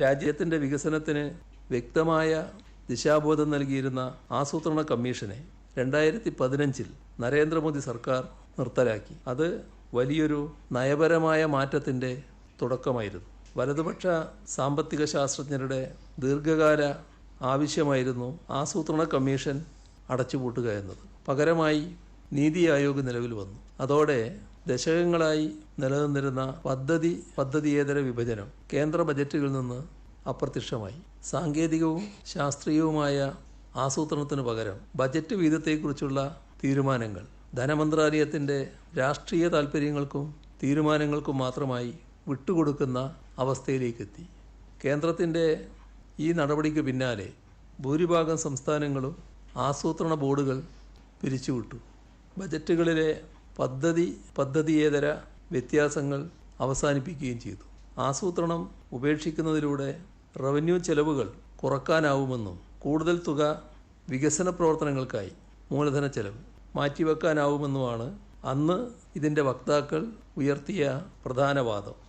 രാജ്യത്തിന്റെ വികസനത്തിന് വ്യക്തമായ ദിശാബോധം നൽകിയിരുന്ന ആസൂത്രണ കമ്മീഷനെ രണ്ടായിരത്തി പതിനഞ്ചിൽ നരേന്ദ്രമോദി സർക്കാർ നിർത്തലാക്കി. അത് വലിയൊരു നയപരമായ മാറ്റത്തിന്റെ തുടക്കമായിരുന്നു. വലതുപക്ഷ സാമ്പത്തിക ശാസ്ത്രജ്ഞരുടെ ദീർഘകാല ആവശ്യമായിരുന്നു ആസൂത്രണ കമ്മീഷൻ അടച്ചുപൂട്ടുക എന്നത്. പകരമായി നീതി ആയോഗ് നിലവിൽ വന്നു. അതോടെ ദശകങ്ങളായി നിലനിന്നിരുന്ന പദ്ധതി പദ്ധതിയേതര വിഭജനം കേന്ദ്ര ബജറ്റുകളിൽ നിന്ന് അപ്രത്യക്ഷമായി. സാങ്കേതികവും ശാസ്ത്രീയവുമായ ആസൂത്രണത്തിന് പകരം ബജറ്റ് വീതത്തെക്കുറിച്ചുള്ള തീരുമാനങ്ങൾ ധനമന്ത്രാലയത്തിന്റെ രാഷ്ട്രീയ താൽപ്പര്യങ്ങൾക്കും തീരുമാനങ്ങൾക്കും മാത്രമായി വിട്ടുകൊടുക്കുന്ന അവസ്ഥയിലേക്കെത്തി. കേന്ദ്രത്തിന്റെ ഈ നടപടിക്ക് പിന്നാലെ ഭൂരിഭാഗം സംസ്ഥാനങ്ങളും ആസൂത്രണ ബോർഡുകൾ പിരിച്ചുവിട്ടു. ബജറ്റുകളിലെ പദ്ധതി പദ്ധതിയേതര വ്യത്യാസങ്ങൾ അവസാനിപ്പിക്കുകയും ചെയ്തു. ആസൂത്രണം ഉപേക്ഷിക്കുന്നതിലൂടെ റവന്യൂ ചെലവുകൾ കുറക്കാനാവുമെന്നും കൂടുതൽ തുക വികസന പ്രവർത്തനങ്ങൾക്കായി മൂലധന ചെലവ് മാറ്റിവെക്കാനാവുമെന്നുമാണ് അന്ന് ഇതിന്റെ വക്താക്കൾ ഉയർത്തിയ പ്രധാന വാദം.